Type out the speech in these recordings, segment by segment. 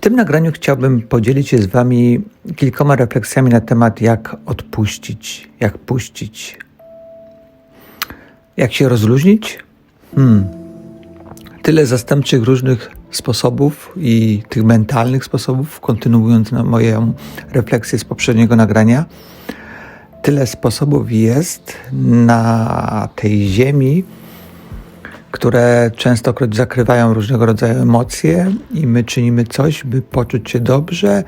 tym nagraniu chciałbym podzielić się z Wami kilkoma refleksjami na temat, jak odpuścić, jak puścić, jak się rozluźnić. Hmm. Tyle zastępczych różnych sposobów i tych mentalnych sposobów, kontynuując moją refleksję z poprzedniego nagrania. Tyle sposobów jest na tej ziemi, które częstokroć zakrywają różnego rodzaju emocje i my czynimy coś, by poczuć się dobrze,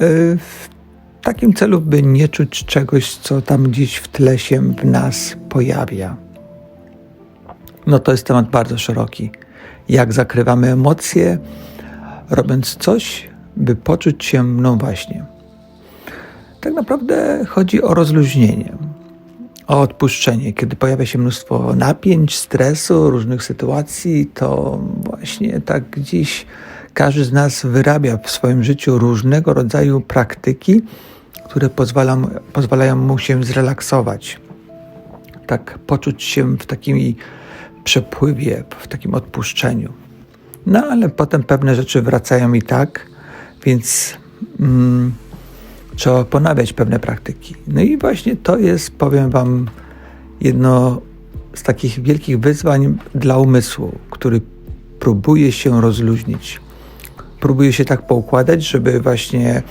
y, w takim celu, by nie czuć czegoś, co tam gdzieś w tle się w nas pojawia. No to jest temat bardzo szeroki. Jak zakrywamy emocje, robiąc coś, by poczuć się, no właśnie. Tak naprawdę chodzi o rozluźnienie o odpuszczenie. Kiedy pojawia się mnóstwo napięć, stresu, różnych sytuacji, to właśnie tak gdzieś każdy z nas wyrabia w swoim życiu różnego rodzaju praktyki, które pozwalają, pozwalają mu się zrelaksować. Tak poczuć się w takim przepływie, w takim odpuszczeniu. No ale potem pewne rzeczy wracają i tak, więc. Mm, trzeba ponawiać pewne praktyki. No i właśnie to jest, powiem Wam, jedno z takich wielkich wyzwań dla umysłu, który próbuje się rozluźnić. Próbuje się tak poukładać, żeby właśnie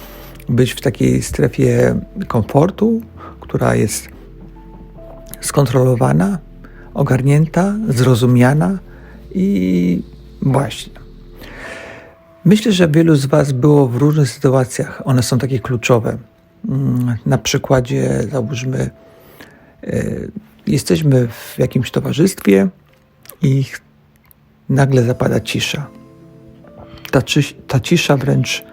być w takiej strefie komfortu, która jest skontrolowana, ogarnięta, zrozumiana i właśnie Myślę, że wielu z Was było w różnych sytuacjach. One są takie kluczowe. Mm, na przykładzie, załóżmy, e, jesteśmy w jakimś towarzystwie i nagle zapada cisza. Ta, ta cisza wręcz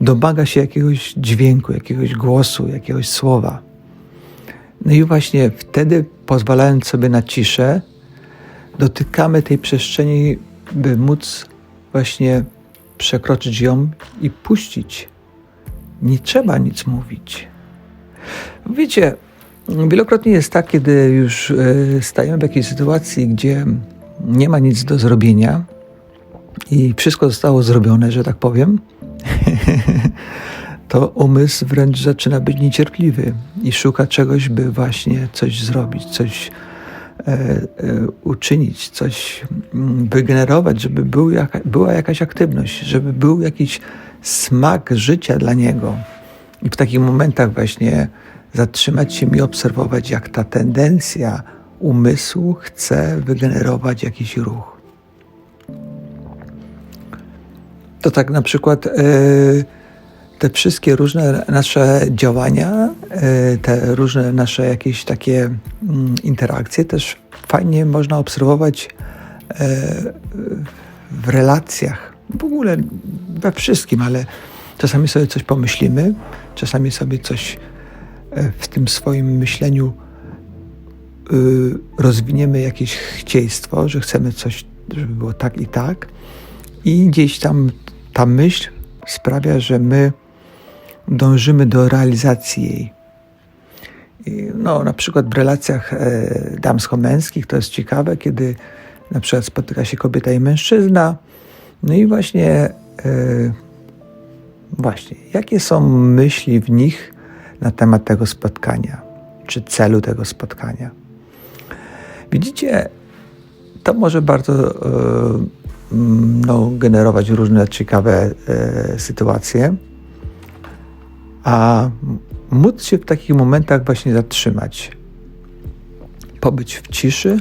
domaga się jakiegoś dźwięku, jakiegoś głosu, jakiegoś słowa. No i właśnie wtedy, pozwalając sobie na ciszę, dotykamy tej przestrzeni, by móc właśnie przekroczyć ją i puścić. Nie trzeba nic mówić. Wiecie, wielokrotnie jest tak, kiedy już e, stajemy w jakiejś sytuacji, gdzie nie ma nic do zrobienia i wszystko zostało zrobione, że tak powiem, to umysł wręcz zaczyna być niecierpliwy i szuka czegoś, by właśnie coś zrobić, coś e, uczynić, coś mm, wygenerować, żeby był jaka, była jakaś aktywność, żeby był jakiś smak życia dla niego. I w takich momentach właśnie zatrzymać się i obserwować, jak ta tendencja umysłu chce wygenerować jakiś ruch. To tak na przykład. Yy, te wszystkie różne nasze działania, e, te różne nasze jakieś takie mm, interakcje też fajnie można obserwować e, w relacjach, w ogóle we wszystkim, ale czasami sobie coś pomyślimy, czasami sobie coś e, w tym swoim myśleniu rozwiniemy jakieś chcieństwo, że chcemy coś, żeby było tak i tak. I gdzieś tam ta myśl sprawia, że my dążymy do realizacji jej. No, na przykład w relacjach e, damsko-męskich to jest ciekawe, kiedy na przykład spotyka się kobieta i mężczyzna. No i właśnie, e, właśnie, jakie są myśli w nich na temat tego spotkania, czy celu tego spotkania. Widzicie, to może bardzo e, no, generować różne ciekawe sytuacje a móc się w takich momentach właśnie zatrzymać, pobyć w ciszy,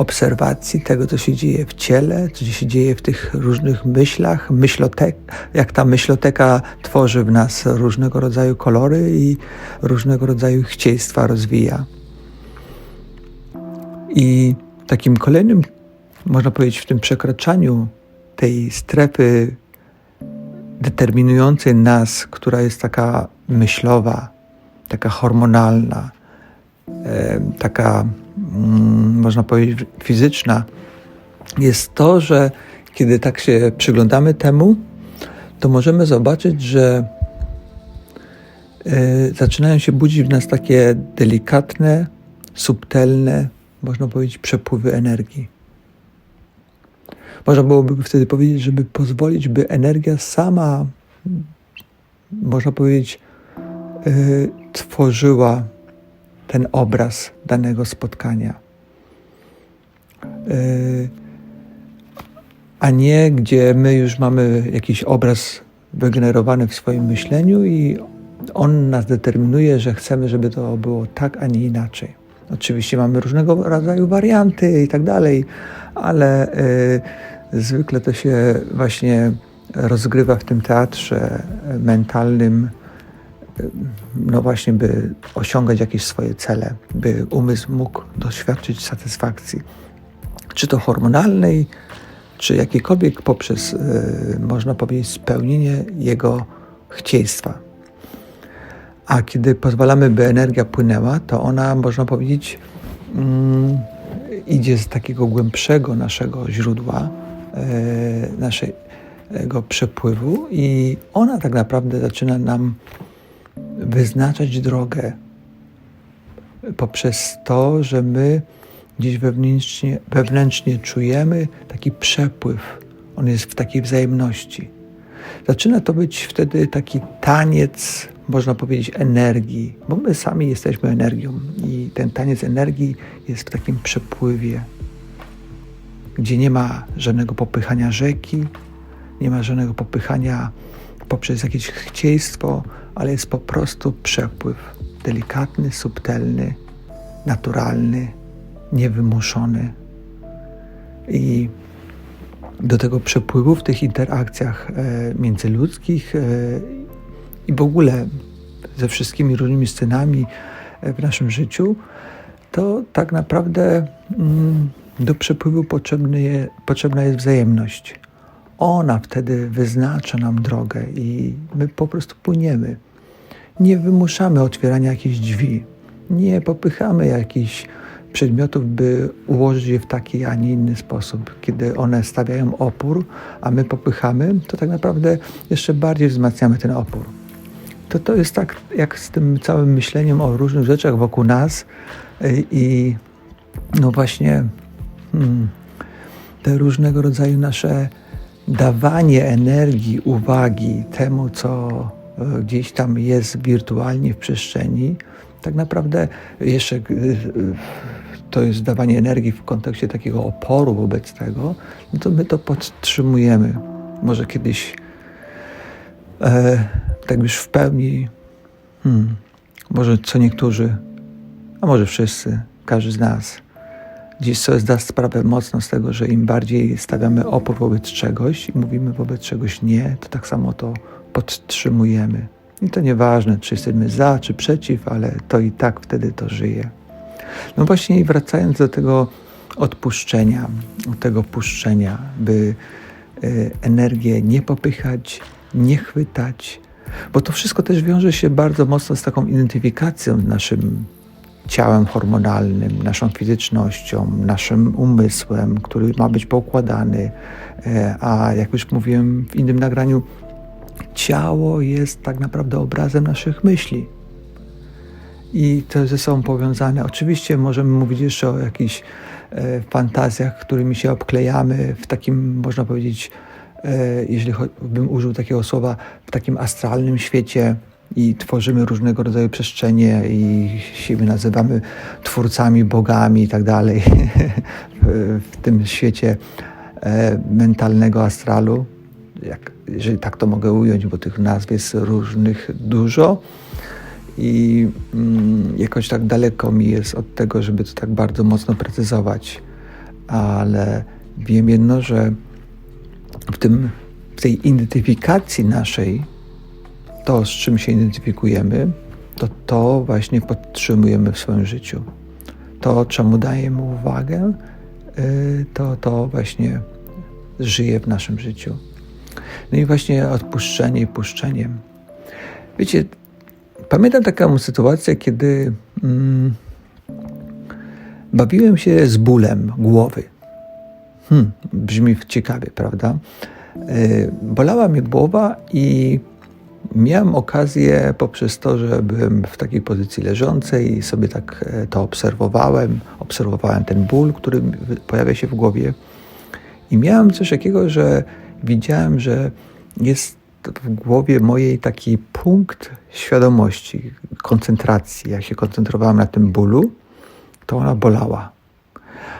obserwacji tego, co się dzieje w ciele, co się dzieje w tych różnych myślach, myślotek, jak ta myśloteka tworzy w nas różnego rodzaju kolory i różnego rodzaju chcieństwa rozwija. I takim kolejnym, można powiedzieć, w tym przekraczaniu tej strefy determinującej nas, która jest taka myślowa, taka hormonalna, taka, mm, można powiedzieć, fizyczna, jest to, że kiedy tak się przyglądamy temu, to możemy zobaczyć, że e, zaczynają się budzić w nas takie delikatne, subtelne, można powiedzieć, przepływy energii. Można byłoby wtedy powiedzieć, żeby pozwolić, by energia sama, można powiedzieć, y, tworzyła ten obraz danego spotkania. Y, a nie gdzie my już mamy jakiś obraz wygenerowany w swoim myśleniu i on nas determinuje, że chcemy, żeby to było tak, a nie inaczej. Oczywiście mamy różnego rodzaju warianty i tak dalej, ale y, zwykle to się właśnie rozgrywa w tym teatrze mentalnym, y, no właśnie, by osiągać jakieś swoje cele, by umysł mógł doświadczyć satysfakcji, czy to hormonalnej, czy jakiejkolwiek poprzez, y, można powiedzieć, spełnienie jego chcieństwa. A kiedy pozwalamy, by energia płynęła, to ona, można powiedzieć, mm, idzie z takiego głębszego naszego źródła, e, naszego przepływu, i ona tak naprawdę zaczyna nam wyznaczać drogę poprzez to, że my gdzieś wewnętrznie, wewnętrznie czujemy taki przepływ. On jest w takiej wzajemności. Zaczyna to być wtedy taki taniec można powiedzieć, energii, bo my sami jesteśmy energią i ten taniec energii jest w takim przepływie, gdzie nie ma żadnego popychania rzeki, nie ma żadnego popychania poprzez jakieś chcieństwo, ale jest po prostu przepływ delikatny, subtelny, naturalny, niewymuszony. I do tego przepływu w tych interakcjach e, międzyludzkich e, i w ogóle ze wszystkimi różnymi scenami e, w naszym życiu, to tak naprawdę mm, do przepływu potrzebna jest wzajemność. Ona wtedy wyznacza nam drogę i my po prostu płyniemy. Nie wymuszamy otwierania jakichś drzwi, nie popychamy jakichś przedmiotów, by ułożyć je w taki, a nie inny sposób. Kiedy one stawiają opór, a my popychamy, to tak naprawdę jeszcze bardziej wzmacniamy ten opór to to jest tak jak z tym całym myśleniem o różnych rzeczach wokół nas y, i no właśnie hmm, te różnego rodzaju nasze dawanie energii, uwagi temu, co y, gdzieś tam jest wirtualnie w przestrzeni, tak naprawdę jeszcze y, to jest dawanie energii w kontekście takiego oporu wobec tego, no to my to podtrzymujemy. Może kiedyś e, tak już w pełni, hmm, może co niektórzy, a może wszyscy, każdy z nas, dziś sobie zda sprawę mocno z tego, że im bardziej stawiamy opór wobec czegoś i mówimy wobec czegoś nie, to tak samo to podtrzymujemy. I to nieważne, czy jesteśmy za, czy przeciw, ale to i tak wtedy to żyje. No właśnie, wracając do tego odpuszczenia, tego puszczenia, by y, energię nie popychać, nie chwytać, bo to wszystko też wiąże się bardzo mocno z taką identyfikacją naszym ciałem hormonalnym, naszą fizycznością, naszym umysłem, który ma być poukładany. E, a jak już mówiłem w innym nagraniu, ciało jest tak naprawdę obrazem naszych myśli. I to ze sobą powiązane. Oczywiście możemy mówić jeszcze o jakichś e, fantazjach, którymi się obklejamy w takim, można powiedzieć, E, jeśli bym użył takiego słowa, w takim astralnym świecie i tworzymy różnego rodzaju przestrzenie i siebie nazywamy twórcami, bogami i tak dalej w tym świecie e, mentalnego astralu, jak, jeżeli tak to mogę ująć, bo tych nazw jest różnych dużo i mm, jakoś tak daleko mi jest od tego, żeby to tak bardzo mocno precyzować, ale wiem jedno, że w, tym, w tej identyfikacji naszej, to z czym się identyfikujemy, to to właśnie podtrzymujemy w swoim życiu. To, czemu dajemy uwagę, y, to to właśnie żyje w naszym życiu. No i właśnie odpuszczenie i puszczenie. Wiecie, pamiętam taką sytuację, kiedy mm, bawiłem się z bólem głowy. Hmm, brzmi ciekawie, prawda? Y, bolała mnie głowa i miałem okazję poprzez to, że byłem w takiej pozycji leżącej i sobie tak e, to obserwowałem, obserwowałem ten ból, który pojawia się w głowie I miałem coś takiego, że widziałem, że jest w głowie mojej taki punkt świadomości, koncentracji. Jak się koncentrowałem na tym bólu, to ona bolała.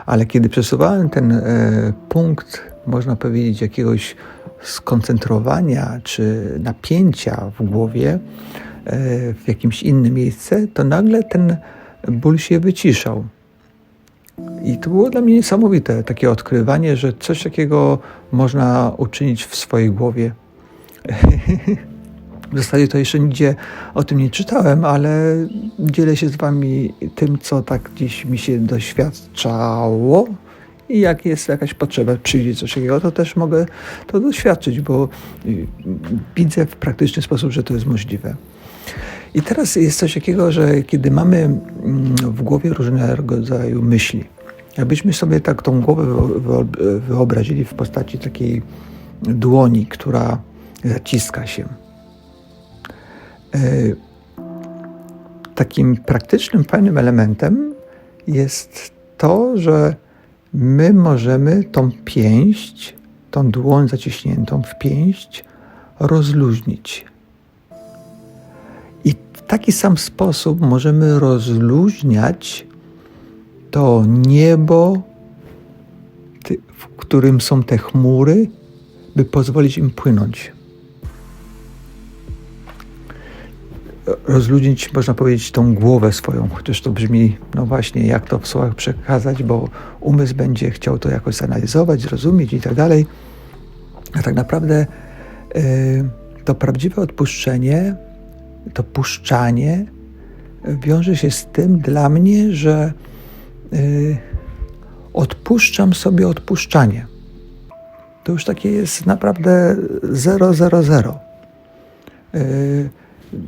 Ale kiedy przesuwałem ten e, punkt, można powiedzieć, jakiegoś skoncentrowania czy napięcia w głowie e, w jakimś innym miejsce, to nagle ten ból się wyciszał. I to było dla mnie niesamowite, takie odkrywanie, że coś takiego można uczynić w swojej głowie. W zasadzie to jeszcze nigdzie o tym nie czytałem, ale dzielę się z Wami tym, co tak dziś mi się doświadczało. I jak jest jakaś potrzeba, przyjdzie coś takiego, to też mogę to doświadczyć, bo y, widzę w praktyczny sposób, że to jest możliwe. I teraz jest coś takiego, że kiedy mamy mm, w głowie różnego rodzaju myśli, jakbyśmy sobie tak tą głowę wyobrazili w postaci takiej dłoni, która zaciska się. E, takim praktycznym, fajnym elementem jest to, że my możemy tą pięść, tą dłoń zaciśniętą w pięść rozluźnić. I w taki sam sposób możemy rozluźniać to niebo, w którym są te chmury, by pozwolić im płynąć. Rozluźnić, można powiedzieć, tą głowę swoją, chociaż to brzmi, no właśnie, jak to w słowach przekazać, bo umysł będzie chciał to jakoś zanalizować, zrozumieć i tak dalej. A tak naprawdę yy, to prawdziwe odpuszczenie, to puszczanie wiąże się z tym dla mnie, że yy, odpuszczam sobie odpuszczanie. To już takie jest naprawdę 000. Yy,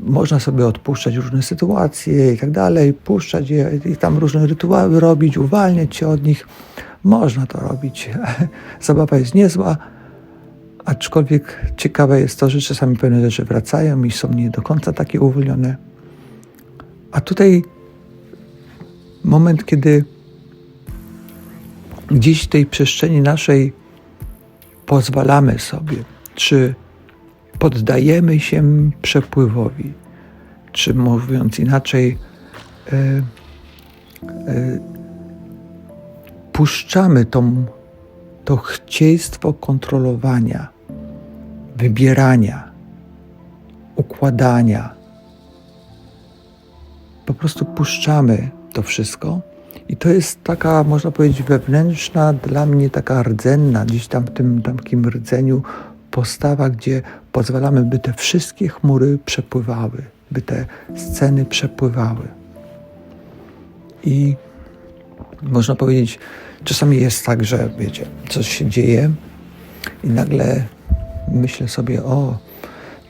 można sobie odpuszczać różne sytuacje i tak dalej, puszczać je i tam różne rytuały robić, uwalniać się od nich. Można to robić. Zabawa jest niezła, aczkolwiek ciekawe jest to, że czasami pewne rzeczy wracają i są nie do końca takie uwolnione. A tutaj moment, kiedy gdzieś w tej przestrzeni naszej pozwalamy sobie, czy poddajemy się przepływowi, czy mówiąc inaczej, e, e, puszczamy tą, to chcieństwo kontrolowania, wybierania, układania. Po prostu puszczamy to wszystko. I to jest taka, można powiedzieć, wewnętrzna, dla mnie taka rdzenna, gdzieś tam w tym takim rdzeniu postawa, gdzie pozwalamy, by te wszystkie chmury przepływały, by te sceny przepływały. I można powiedzieć, czasami jest tak, że wiecie, coś się dzieje i nagle myślę sobie, o,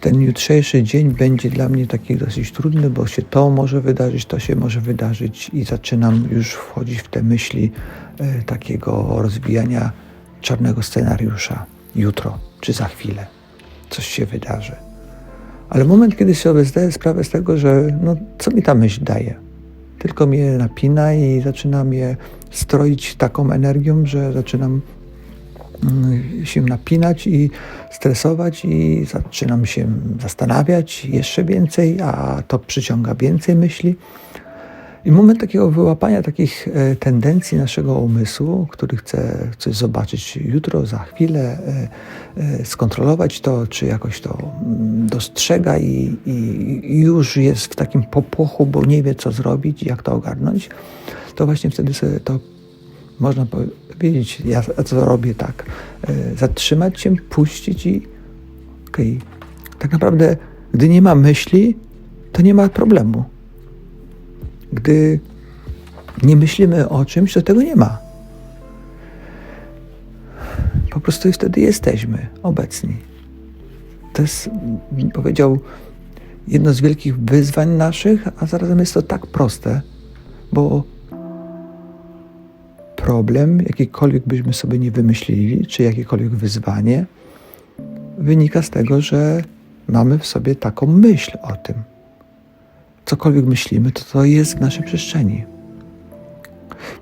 ten jutrzejszy dzień będzie dla mnie taki dosyć trudny, bo się to może wydarzyć, to się może wydarzyć i zaczynam już wchodzić w te myśli e, takiego rozwijania czarnego scenariusza jutro czy za chwilę coś się wydarzy. Ale moment, kiedy sobie zdaję sprawę z tego, że no, co mi ta myśl daje, tylko mnie napina i zaczyna mnie stroić taką energią, że zaczynam mm, się napinać i stresować i zaczynam się zastanawiać jeszcze więcej, a to przyciąga więcej myśli. I moment takiego wyłapania takich e, tendencji naszego umysłu, który chce coś zobaczyć jutro, za chwilę, e, e, skontrolować to, czy jakoś to mm, dostrzega i, i już jest w takim popłochu, bo nie wie, co zrobić jak to ogarnąć, to właśnie wtedy sobie to można powiedzieć, ja co robię tak, zatrzymać się, puścić i okej, okay. tak naprawdę, gdy nie ma myśli, to nie ma problemu gdy nie myślimy o czymś, to tego nie ma. Po prostu wtedy jesteśmy obecni. To jest, powiedział, jedno z wielkich wyzwań naszych, a zarazem jest to tak proste, bo problem, jakikolwiek byśmy sobie nie wymyślili, czy jakiekolwiek wyzwanie, wynika z tego, że mamy w sobie taką myśl o tym cokolwiek myślimy, to to jest w naszej przestrzeni.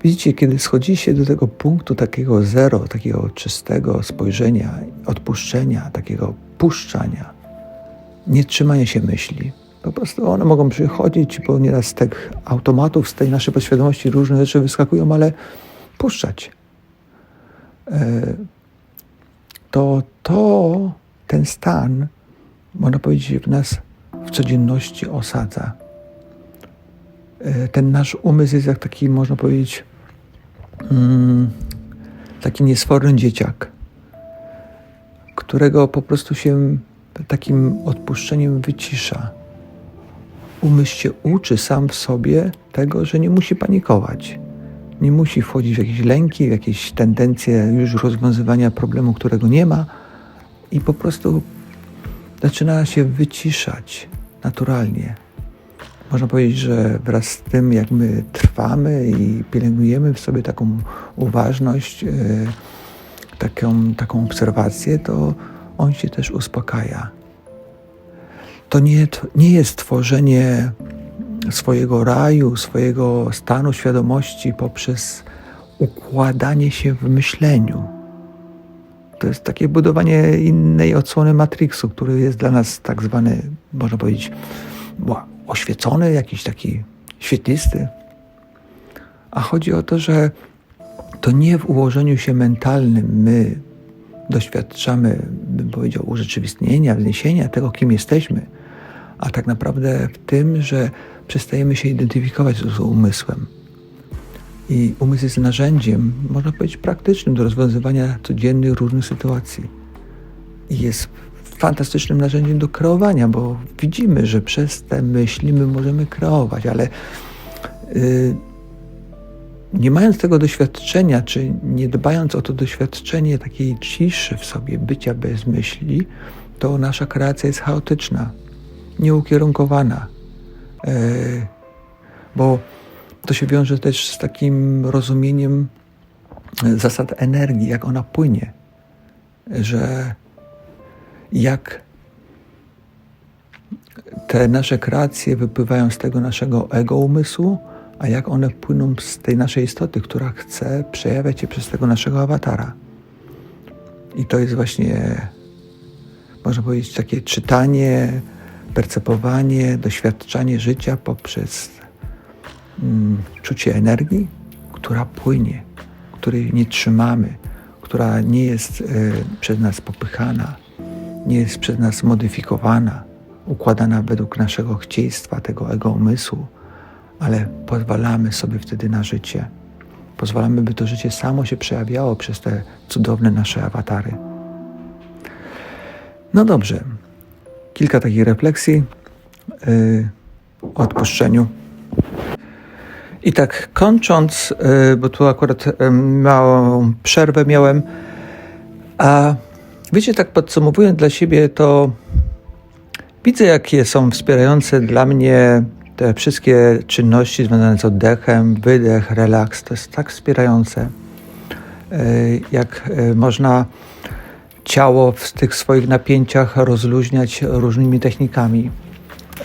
Widzicie, kiedy schodzi się do tego punktu takiego zero, takiego czystego spojrzenia, odpuszczenia, takiego puszczania, nie trzymania się myśli. Po prostu one mogą przychodzić, bo nieraz z tych automatów, z tej naszej podświadomości różne rzeczy wyskakują, ale puszczać. E, to to, ten stan, można powiedzieć, w nas w codzienności osadza. E, ten nasz umysł jest jak taki, można powiedzieć, mm, taki niesforny dzieciak, którego po prostu się takim odpuszczeniem wycisza. Umysł się uczy sam w sobie tego, że nie musi panikować. Nie musi wchodzić w jakieś lęki, w jakieś tendencje już rozwiązywania problemu, którego nie ma, i po prostu zaczyna się wyciszać naturalnie. Można powiedzieć, że wraz z tym, jak my trwamy i pielęgnujemy w sobie taką uważność, yy, taką, taką obserwację, to on się też uspokaja. To nie, nie jest tworzenie swojego raju, swojego stanu świadomości poprzez układanie się w myśleniu. To jest takie budowanie innej odsłony Matrixu, który jest dla nas tak zwany, można powiedzieć, oświecony, jakiś taki świetlisty. A chodzi o to, że to nie w ułożeniu się mentalnym my doświadczamy, bym powiedział, urzeczywistnienia, wniesienia tego, kim jesteśmy, a tak naprawdę w tym, że przestajemy się identyfikować z umysłem. I umysł jest narzędziem, można powiedzieć, praktycznym do rozwiązywania codziennych różnych sytuacji. I jest fantastycznym narzędziem do kreowania, bo widzimy, że przez te myśli my możemy kreować, ale yy, nie mając tego doświadczenia, czy nie dbając o to doświadczenie takiej ciszy w sobie, bycia bez myśli, to nasza kreacja jest chaotyczna, nieukierunkowana. Yy, bo to się wiąże też z takim rozumieniem zasad energii, jak ona płynie, że jak te nasze kreacje wypływają z tego naszego ego umysłu, a jak one płyną z tej naszej istoty, która chce przejawiać się przez tego naszego awatara. I to jest właśnie, można powiedzieć, takie czytanie, percepowanie, doświadczanie życia poprzez mm, czucie energii, która płynie, której nie trzymamy, która nie jest y, przez nas popychana, nie jest przez nas modyfikowana, układana według naszego chcieństwa, tego ego umysłu, ale pozwalamy sobie wtedy na życie. Pozwalamy, by to życie samo się przejawiało przez te cudowne nasze awatary. No dobrze, kilka takich refleksji yy, o odpuszczeniu. I tak kończąc, yy, bo tu akurat yy, małą przerwę miałem, a Wiecie, tak podsumowując dla siebie, to widzę, jakie są wspierające dla mnie te wszystkie czynności związane z oddechem, wydech, relaks. To jest tak wspierające, e, jak e, można ciało w tych swoich napięciach rozluźniać różnymi technikami.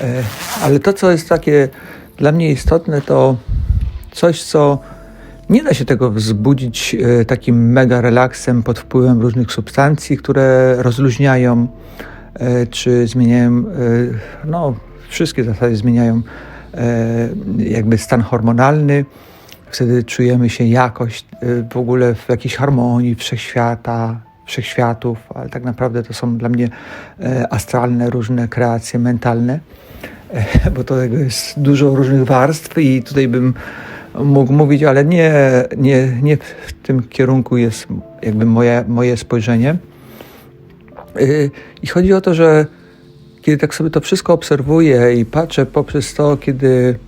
E, ale to, co jest takie dla mnie istotne, to coś, co nie da się tego wzbudzić e, takim mega relaksem pod wpływem różnych substancji, które rozluźniają e, czy zmieniają, e, no wszystkie zasady zmieniają jakby stan hormonalny. Wtedy czujemy się jakoś w ogóle w jakiejś harmonii wszechświata, wszechświatów, ale tak naprawdę to są dla mnie astralne różne kreacje mentalne, bo to jest dużo różnych warstw i tutaj bym mógł mówić, ale nie, nie, nie w tym kierunku jest jakby moje, moje spojrzenie. Y, I chodzi o to, że kiedy tak sobie to wszystko obserwuję i patrzę poprzez to, kiedy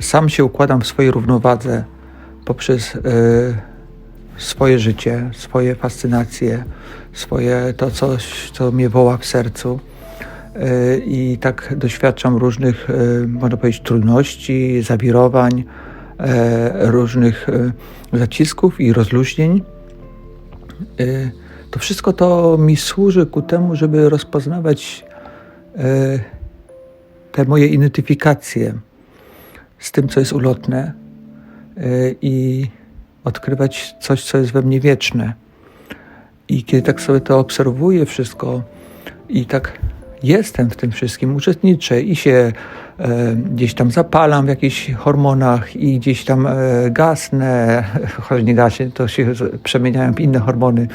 sam się układam w swojej równowadze, poprzez y, swoje życie, swoje fascynacje, swoje to coś, co mnie woła w sercu. Y, I tak doświadczam różnych, można powiedzieć, trudności, zawirowań, różnych e, zacisków i rozluźnień. E, to wszystko to mi służy ku temu, żeby rozpoznawać te moje identyfikacje z tym, co jest ulotne i odkrywać coś, co jest we mnie wieczne. I kiedy tak sobie to obserwuję wszystko i tak jestem w tym wszystkim, uczestniczę i się e, gdzieś tam zapalam w jakichś hormonach i gdzieś tam e, gasnę, choć nie gaśnie, to się przemieniają w inne hormony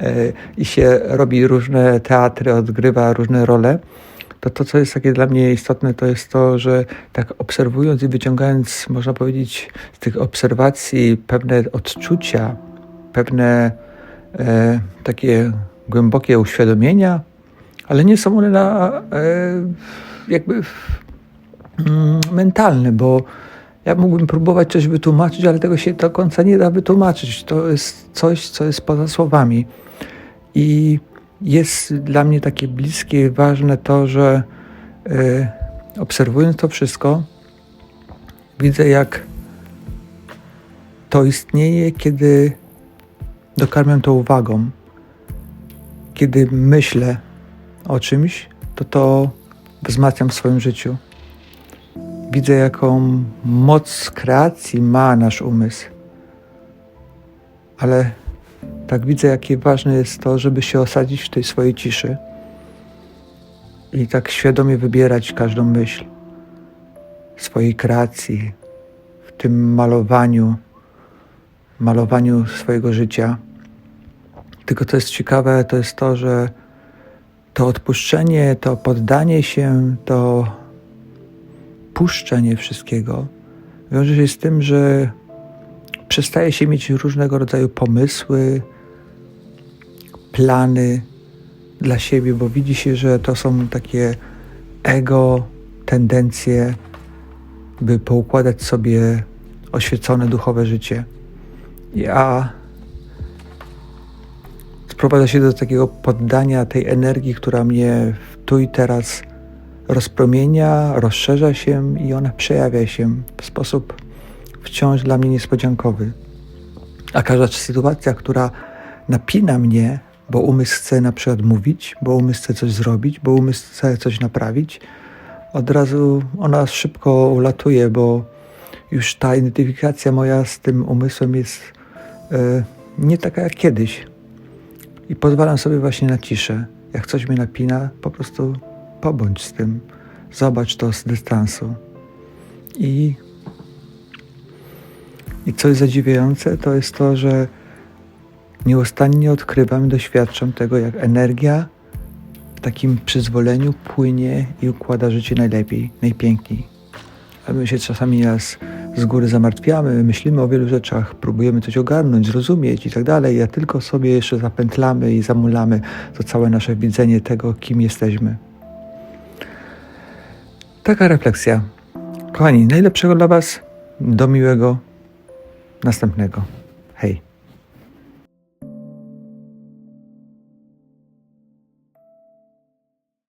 e, i się robi różne teatry, odgrywa różne role, to to, co jest takie dla mnie istotne, to jest to, że tak obserwując i wyciągając, można powiedzieć, z tych obserwacji pewne odczucia, pewne e, takie głębokie uświadomienia, ale nie są one na, e, jakby mm, mentalne, bo ja mógłbym próbować coś wytłumaczyć, ale tego się do końca nie da wytłumaczyć. To jest coś, co jest poza słowami. I jest dla mnie takie bliskie i ważne to, że e, obserwując to wszystko, widzę jak to istnieje, kiedy dokarmiam to uwagą. Kiedy myślę o czymś, to to wzmacniam w swoim życiu. Widzę, jaką moc kreacji ma nasz umysł. Ale tak widzę, jakie ważne jest to, żeby się osadzić w tej swojej ciszy i tak świadomie wybierać każdą myśl swojej kreacji, w tym malowaniu, malowaniu swojego życia. Tylko co jest ciekawe, to jest to, że to odpuszczenie, to poddanie się, to puszczenie wszystkiego wiąże się z tym, że przestaje się mieć różnego rodzaju pomysły, plany dla siebie, bo widzi się, że to są takie ego, tendencje, by poukładać sobie oświecone duchowe życie. A sprowadza się do takiego poddania tej energii, która mnie tu i teraz rozpromienia, rozszerza się i ona przejawia się w sposób wciąż dla mnie niespodziankowy. A każda sytuacja, która napina mnie, bo umysł chce na przykład mówić, bo umysł chce coś zrobić, bo umysł chce coś naprawić, od razu ona szybko ulatuje, bo już ta identyfikacja moja z tym umysłem jest e, nie taka jak kiedyś. I pozwalam sobie właśnie na ciszę. Jak coś mnie napina, po prostu pobądź z tym. Zobacz to z dystansu. I, i co jest zadziwiające, to jest to, że nieustannie odkrywam i doświadczam tego, jak energia w takim przyzwoleniu płynie i układa życie najlepiej, najpiękniej. A my się czasami nas z góry zamartwiamy, myślimy o wielu rzeczach, próbujemy coś ogarnąć, zrozumieć i tak dalej, a tylko sobie jeszcze zapętlamy i zamulamy to całe nasze widzenie tego, kim jesteśmy. Taka refleksja. Kochani, najlepszego dla Was, do miłego następnego.